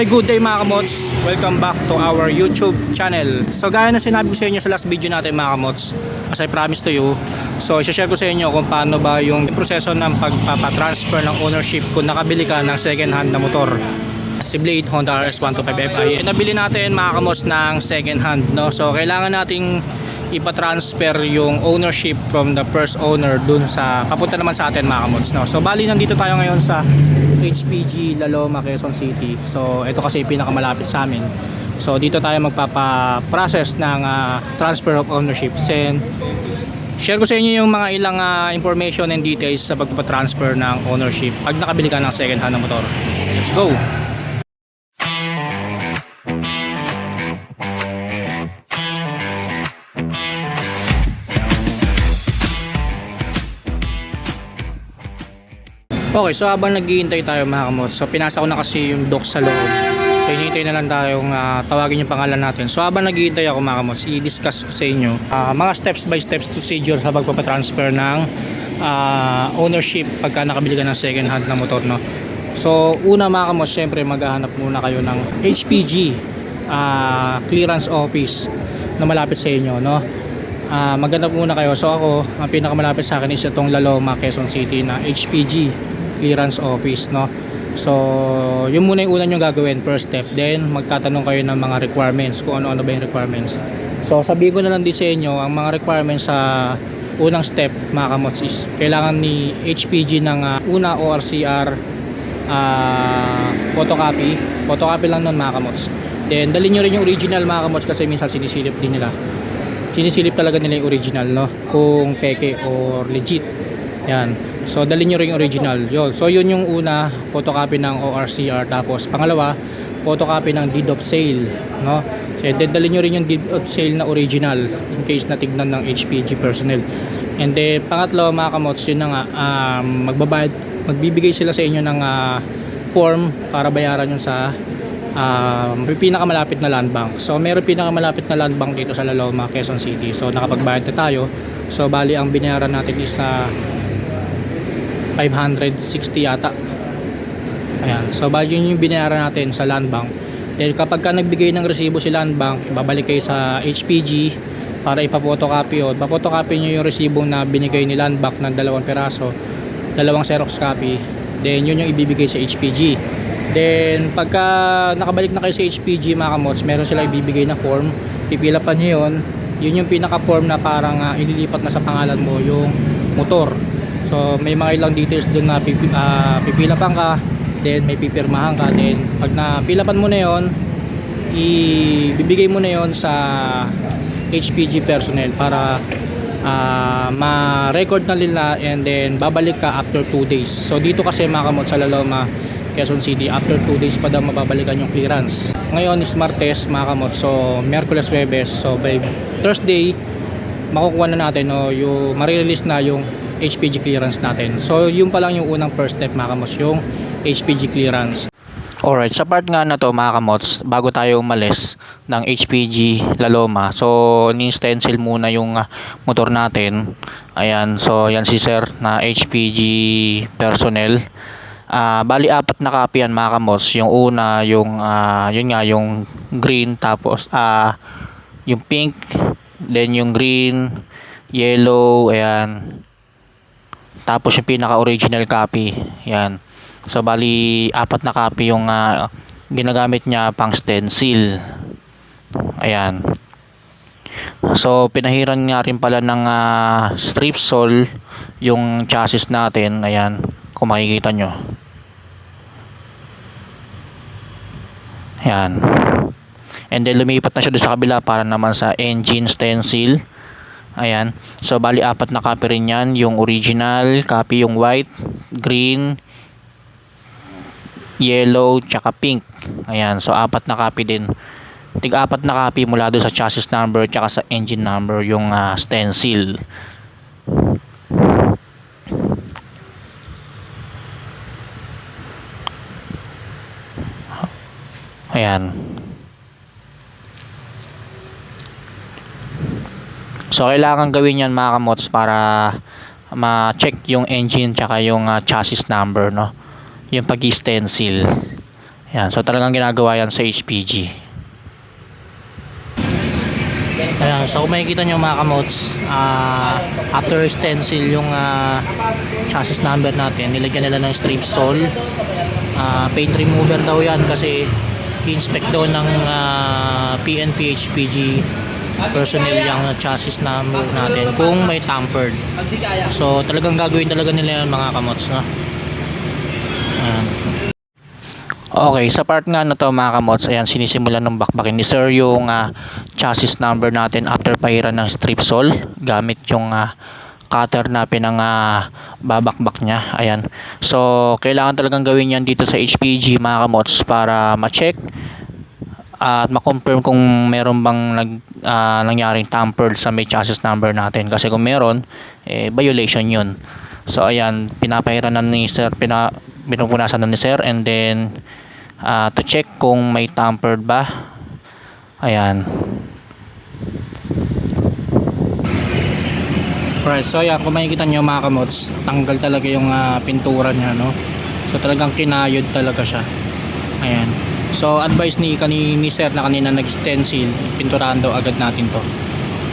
Okay, good day mga kamots. Welcome back to our YouTube channel. So gaya na sinabi ko sa inyo sa last video natin mga kamots, as I promised to you, so share ko sa inyo kung paano ba yung proseso ng pagpapatransfer ng ownership kung nakabili ka ng second hand na motor. Si Blade Honda RS125Fi. Nabili natin mga kamots ng second hand. No? So kailangan nating ipatransfer yung ownership from the first owner dun sa papunta naman sa atin mga kamots. No? So bali nandito tayo ngayon sa HPG Laloma, Quezon City. So ito kasi pinakamalapit sa amin. So dito tayo magpapa-process ng ah, transfer of ownership. Then share ko sa inyo yung mga ilang ah, information and details sa pagpapatransfer ng ownership pag nakabili ka ng second hand na motor. Let's go! Okay, so habang naghihintay tayo mga kamos, so pinasa ko na kasi yung doc sa loob. So hinihintay na lang tayong ah, tawagin yung pangalan natin. So habang naghihintay ako mga kamos, i-discuss ko sa inyo ah, mga steps by steps procedure sa pagpapatransfer ng ah, ownership pagka nakabili ka ng second hand na motor. No? So una mga kamos, syempre maghahanap muna kayo ng HPG ah, clearance office na malapit sa inyo. No? Ah, maghanap muna kayo. So ako, ang pinakamalapit sa akin is itong Laloma, Quezon City na HPG clearance office, no? So, yun muna yung una nyo gagawin, first step. Then, magtatanong kayo ng mga requirements, kung ano-ano ba yung requirements. So, sabihin ko na lang din sa inyo, ang mga requirements sa unang step, mga kamots, is kailangan ni HPG ng ah, una ORCR ah, photocopy. Photocopy lang nun, mga kamots. Then, dalhin nyo rin yung original, mga kamots, kasi minsan sinisilip din nila sinisilip talaga nila yung original no kung peke or legit yan so dalhin nyo rin original yun. so yun yung una photocopy ng ORCR tapos pangalawa photocopy ng deed of sale no and then dalhin nyo rin yung deed of sale na original in case na tignan ng HPG personnel and then pangatlo mga kamots yun na nga um, magbabayad magbibigay sila sa inyo ng ah, form para bayaran yun sa um, pinakamalapit na land bank. So meron pinakamalapit na land bank dito sa Laloma, Quezon City. So nakapagbayad na tayo. So bali ang binayaran natin is sa 560 yata. Ayan. So bali yun yung binayaran natin sa land bank. Then kapag ka nagbigay ng resibo si land bank, babalik kayo sa HPG para ipapotocopy o papotocopy nyo yung resibo na binigay ni land bank ng dalawang peraso dalawang xerox copy then yun yung ibibigay sa HPG Then, pagka nakabalik na kayo sa HPG mga kamots, meron sila ibibigay na form. Pipila pa nyo yun. Yun yung pinaka-form na parang uh, ililipat na sa pangalan mo yung motor. So, may mga ilang details dun na pipi, ah, pipilapan ka. Then, may pipirmahan ka. Then, pag napilapan mo na yun, ibibigay mo na yun sa HPG personnel para ah, ma-record na nila and then babalik ka after 2 days. So, dito kasi mga kamots sa Laloma, Quezon City after 2 days pa daw mababalikan yung clearance ngayon is Martes mga kamot so Merkules Webes so by Thursday makukuha na natin no, yung marirelease na yung HPG clearance natin so yun pa lang yung unang first step mga kamos yung HPG clearance Alright, sa part nga na to mga kamots, bago tayo umalis ng HPG Laloma, so ni-stencil muna yung ah, motor natin. Ayan, so yan si sir na HPG personnel. Ah, bali apat na copy yan mga kamos. Yung una, yung ah, yun nga yung green tapos ah yung pink, then yung green, yellow, ayan. Tapos yung pinaka original copy, yan. So bali apat na copy yung ah, ginagamit niya pang stencil. Ayan. So pinahiran nga rin pala ng ah, strip sole yung chassis natin. Ayan, kung makikita nyo. Ayan. And then lumipat na siya doon sa kabila para naman sa engine stencil. Ayan. So bali apat na copy rin yan. Yung original, copy yung white, green, yellow, tsaka pink. Ayan. So apat na copy din. Tig apat na copy mula doon sa chassis number tsaka sa engine number yung ah, stencil. Ayan. So kailangan gawin yan mga kamots para ma-check yung engine tsaka yung ah, chassis number no. Yung pag-stencil. Yan, so talagang ginagawa yan sa HPG. Ayan, so kung makikita nyo mga kamots, ah, after stencil yung ah, chassis number natin, nilagyan nila ng strip sole. Ah, paint remover daw yan kasi inspect daw ng ah, PNP HPG personnel yung chassis number natin kung may tampered. So talagang gagawin talaga nila yan mga kamots. No? Ayan. Okay, sa part nga na to mga kamots, ayan, sinisimulan ng bakbakin ni Sir yung ah, chassis number natin after pahiran ng strip sole gamit yung ah, cutter na pinang ah, babakbak niya. Ayan. So, kailangan talagang gawin yan dito sa HPG mga kamots para ma-check at ma-confirm kung meron bang nag, ah, nangyaring tampered sa may chassis number natin. Kasi kung meron, eh, violation yun. So, ayan, pinapahiran na ni Sir, pina, pinupunasan na ni Sir and then ah, to check kung may tampered ba. Ayan. Right, so ayan, kung makikita nyo mga kamots, tanggal talaga yung ah, pintura niya, no? So talagang kinayod talaga siya. Ayan. So advice ni kani ni Sir na kanina nag-stencil, pinturahan daw agad natin to.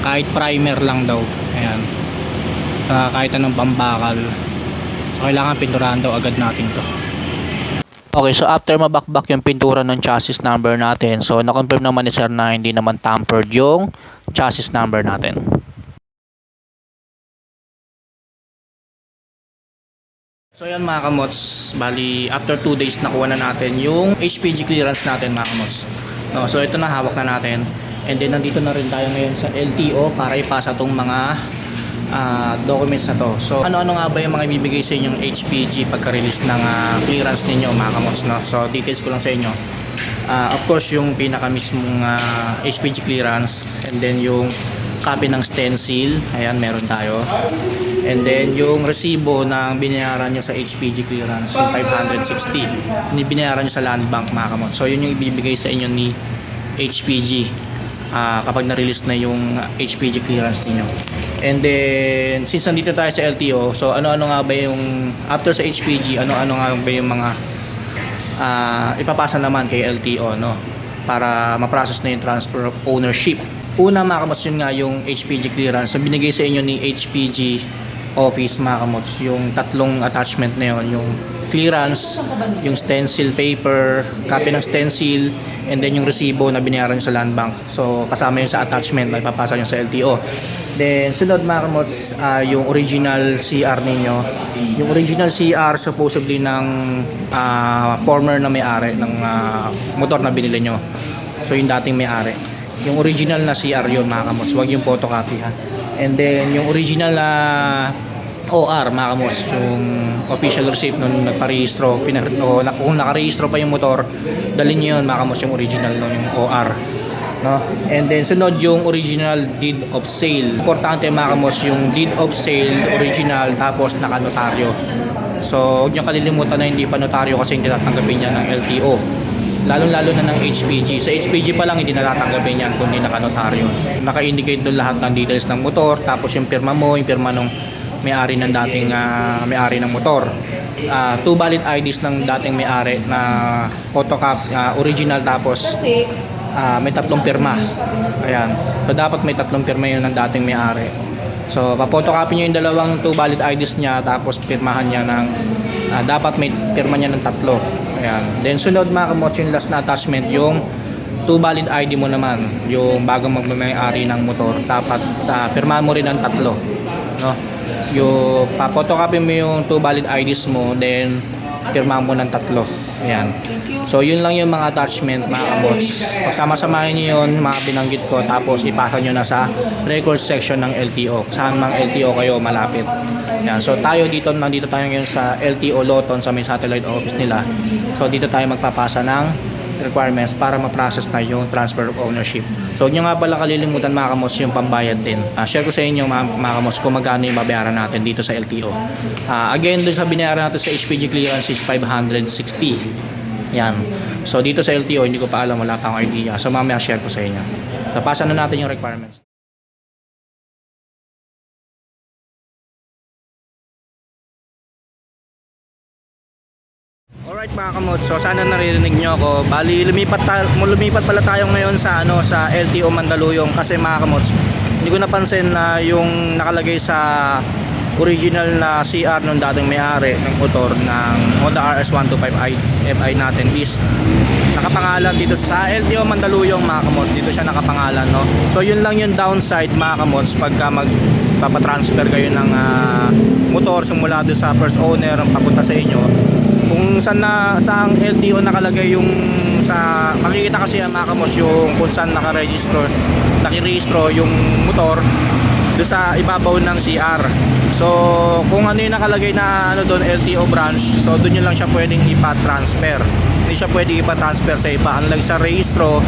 Kahit primer lang daw. Ayan. Ah, kahit anong pambakal. So kailangan pinturahan daw agad natin to. Okay, so after mabakbak yung pintura ng chassis number natin, so na-confirm naman ni Sir na hindi naman tampered yung chassis number natin. So yan mga kamots, bali after 2 days nakuha na natin yung HPG clearance natin mga kamots. No, so ito na hawak na natin. And then nandito na rin tayo ngayon sa LTO para ipasa tong mga ah, documents na to. So ano-ano nga ba yung mga ibibigay sa inyong HPG pagka-release ng ah, clearance ninyo mga kamots. No? So details ko lang sa inyo. Ah, of course yung pinaka mismong ah, HPG clearance and then yung copy ng stencil, ayan meron tayo. And then yung resibo ng binayaran nyo sa HPG clearance, yung 560, ni binayaran nyo sa land bank mga kamot. So yun yung ibibigay sa inyo ni HPG ah, kapag na-release na yung HPG clearance niyo. And then since nandito tayo sa LTO, so ano-ano nga ba yung after sa HPG, ano-ano nga ba yung mga ah, ipapasa naman kay LTO no para ma-process na yung transfer of ownership. Una mga kamots yun nga yung HPG clearance na binigay sa inyo ni HPG office mga kamots yung tatlong attachment na yun yung clearance, yung stencil paper, copy ng stencil, and then yung resibo na binayaran sa land bank. So kasama yun sa attachment na ipapasa nyo sa LTO. Then sunod mga kamots, ah, yung original CR ninyo. Yung original CR supposedly ng ah, former na may-ari ng ah, motor na binili nyo. So yung dating may-ari. Yung original na CR yun mga kamots, huwag yung photocopy ha. And then yung original na OR mga yung official receipt nung nagparehistro, pinar- o na, kung nakarehistro pa yung motor, dalhin nyo yun mga yung original nun, yung OR. No? And then sunod yung original deed of sale. Importante mga yung deed of sale, original, tapos nakanotaryo. So, huwag nyo kalilimutan na hindi pa notaryo kasi hindi tatanggapin niya ng LTO. Lalo-lalo na ng HPG. Sa HPG pa lang hindi natatanggapin yan kundi nakanotaryo. Naka-indicate doon lahat ng details ng motor, tapos yung pirma mo, yung pirma nung may-ari ng dating ah, may-ari ng motor. Ah, two valid IDs ng dating may-ari na photocop ah, original tapos ah, may tatlong pirma. Ayan. So dapat may tatlong pirma yun ng dating may-ari. So papotocopy niyo yung dalawang two valid IDs niya tapos pirmahan niya ng ah, dapat may pirma niya ng tatlo. Ayan. Then sunod mga kamots yung last na attachment yung two valid ID mo naman yung bagong magmamayari ng motor dapat uh, pirmahan mo rin ng tatlo no yung papotocopy mo yung two valid IDs mo then pirma mo ng tatlo ayan. So yun lang yung mga attachment mga kabots pagsama-samahin nyo yun mga binanggit ko tapos ipasa nyo na sa record section ng LTO saan mang LTO kayo malapit. Ayan. So tayo dito nandito tayo ngayon sa LTO Loton sa may satellite office nila. So dito tayo magpapasa ng requirements para ma-process na yung transfer of ownership. So, huwag nyo nga pala kalilimutan mga kamos yung pambayad din. Ah, share ko sa inyo mga, mga kamos kung magkano yung babayaran natin dito sa LTO. Ah, again, doon sa binayaran natin sa HPG clearance is 560. Yan. So, dito sa LTO, hindi ko pa alam, wala pa akong idea. So, mamaya share ko sa inyo. Tapasan na natin yung requirements. Alright mga kamot, so sana naririnig nyo ako. Bali, lumipat, ta- lumipat pala tayo ngayon sa, ano, sa LTO Mandaluyong. Kasi mga kamots, hindi ko napansin na yung nakalagay sa original na CR nung dating may-ari ng motor ng Honda RS125i FI natin is nakapangalan dito sa LTO Mandaluyong mga kamots dito siya nakapangalan no? So yun lang yung downside mga kamots pagka magpapatransfer kayo ng ah, motor. Simula doon sa first owner papunta sa inyo kung saan na saang LTO nakalagay yung sa makikita kasi yan mga yung kung saan nakaregister nakirehistro yung motor doon sa ibabaw ng CR so kung ano yung nakalagay na ano doon LTO branch so doon yun lang siya pwedeng ipa-transfer. Hindi siya pwedeng ipa-transfer sa iba. Unlike sa rehistro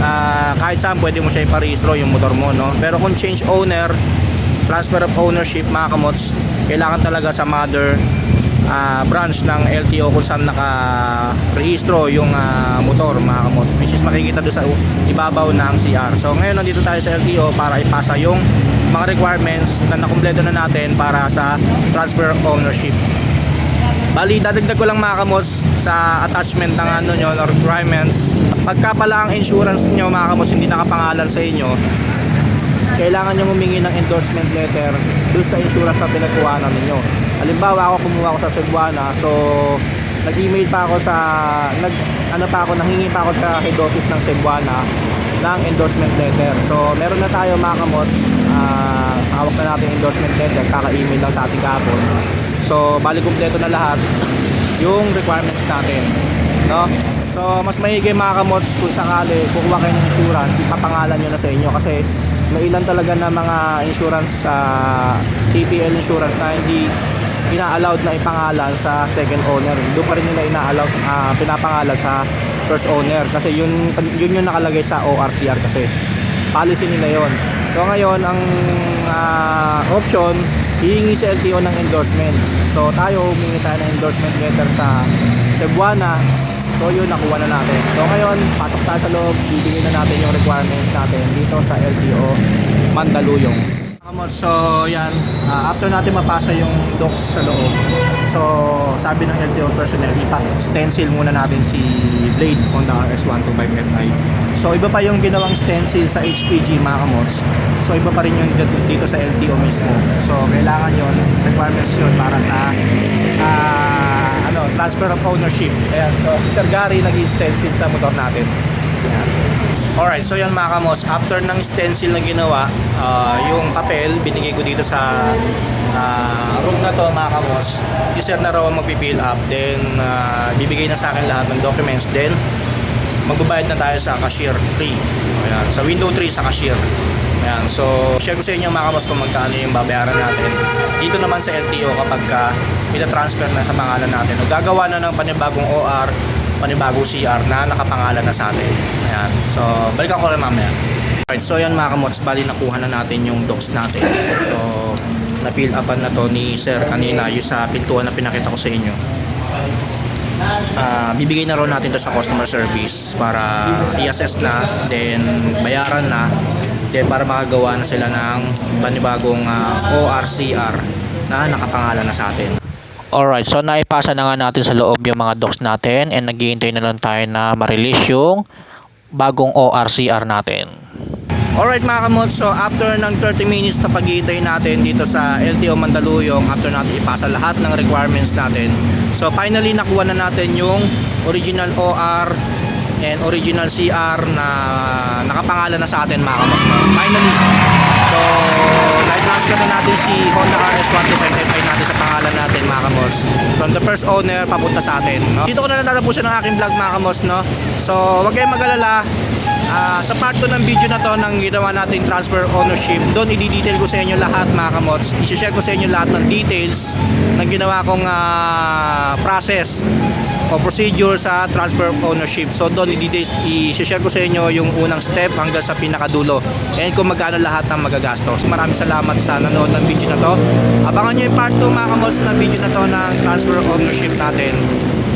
ah, kahit saan pwede mo siya ipa-rehistro yung motor mo no? Pero kung change owner transfer of ownership mga kamots kailangan talaga sa mother ah, branch ng LTO kung saan naka-rehistro yung ah, motor mga kamot. Which is makikita doon sa ibabaw ng CR so ngayon nandito tayo sa LTO para ipasa yung mga requirements na nakumpleto na natin para sa transfer of ownership. Bali, dadagdag ko lang mga kamos sa attachment ng ano nyo, requirements. Pagka pala ang insurance nyo mga kamos hindi nakapangalan sa inyo, kailangan nyo humingi ng endorsement letter dun sa insurance na pinagkuhanan ninyo. Halimbawa ako kumuha ako sa Cebuana, so nag-email pa ako sa nag ano pa ako nanghingi pa ako sa head office ng Cebuana ng endorsement letter. So meron na tayo mga kamot, ah hawak na natin endorsement letter, kaka-email lang sa ating kahapon. So bali kumpleto na lahat yung requirements natin. No? So mas mahigay mga kamots kung sakali kukuha kayo ng insurance, ipapangalan nyo na sa inyo kasi may ilan talaga na mga insurance sa TPL insurance na hindi ina-allowed na ipangalan sa second owner. Doon pa rin nila ina-allowed ah, pinapangalan sa first owner kasi yun yun yung nakalagay sa ORCR kasi policy nila yon. So ngayon ang ah, option hihingi sa LTO ng endorsement. So tayo humingi tayo ng endorsement letter sa Cebuana. So yun nakuha na natin. So ngayon patok tayo sa loob, bibigyan na natin yung requirements natin dito sa LTO Mandaluyong. So yan, ah, after natin mapasa yung docs sa loob, so sabi ng LTO personnel, ipa-stencil muna natin si Blade Honda RS125FI. So iba pa yung ginawang stencil sa HPG mga kamots. So iba pa rin yung dito, sa LTO mismo. So kailangan yon requirements yun para sa transfer of ownership. Ayan, so Sir Gary nag-stencil sa motor natin. Ayan. Alright, so yan mga kamos, after ng stencil na ginawa, ah, yung papel, binigay ko dito sa ah, room na to mga kamos. Si sir na raw magpipill up, then ah, bibigay na sa akin lahat ng documents, then magbabayad na tayo sa cashier 3. Ayan, sa window 3 sa cashier. Ayan, so share ko sa inyo mga kamos kung magkano yung babayaran natin. Dito naman sa LTO kapag ka transfer na sa pangalan natin. O gagawa na ng panibagong OR, panibagong CR na nakapangalan na sa atin. Ayan, so balikan ko lang mamaya. Alright, so yan mga kamots, bali nakuha na natin yung docs natin. So, na-fill upan na to ni sir kanina yung sa pintuan na pinakita ko sa inyo. Ah, bibigay na raw natin to sa customer service para i-assess na, then bayaran na, then para makagawa na sila ng panibagong ah, ORCR na nakapangalan na sa atin. Alright, so naipasa na nga natin sa loob yung mga docs natin and naghihintay na lang tayo na ma-release yung bagong ORCR natin. Alright mga kamot, so after ng 30 minutes na paghihintay natin dito sa LTO Mandaluyong, after natin ipasa lahat ng requirements natin, so finally nakuha na natin yung original OR and original CR na nakapangalan na sa atin mga? Finally, so na-transfer na natin si Honda RS125FI natin sa pangalan natin mga kamos. From the first owner papunta sa atin. No? Dito ko na natatapusin ang aking vlog mga kamos. No? So wag kayong mag-alala. Ah, sa part 2 ng video na to ng ginawa nating transfer ownership, doon i-detail ko sa inyo lahat mga kamots. I-share ko sa inyo lahat ng details ng ginawa kong ah, process o procedure sa transfer ownership. So doon i-share ko sa inyo yung unang step hanggang sa pinakadulo and kung magkano lahat ng magagastos. Maraming salamat sa nanood ng video na to. Abangan nyo yung part 2 mga kamots ng video na to ng transfer ownership natin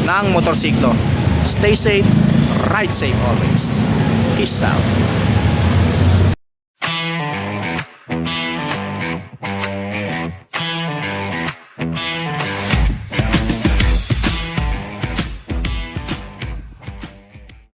ng motorsiklo. Stay safe, ride safe always. Peace out.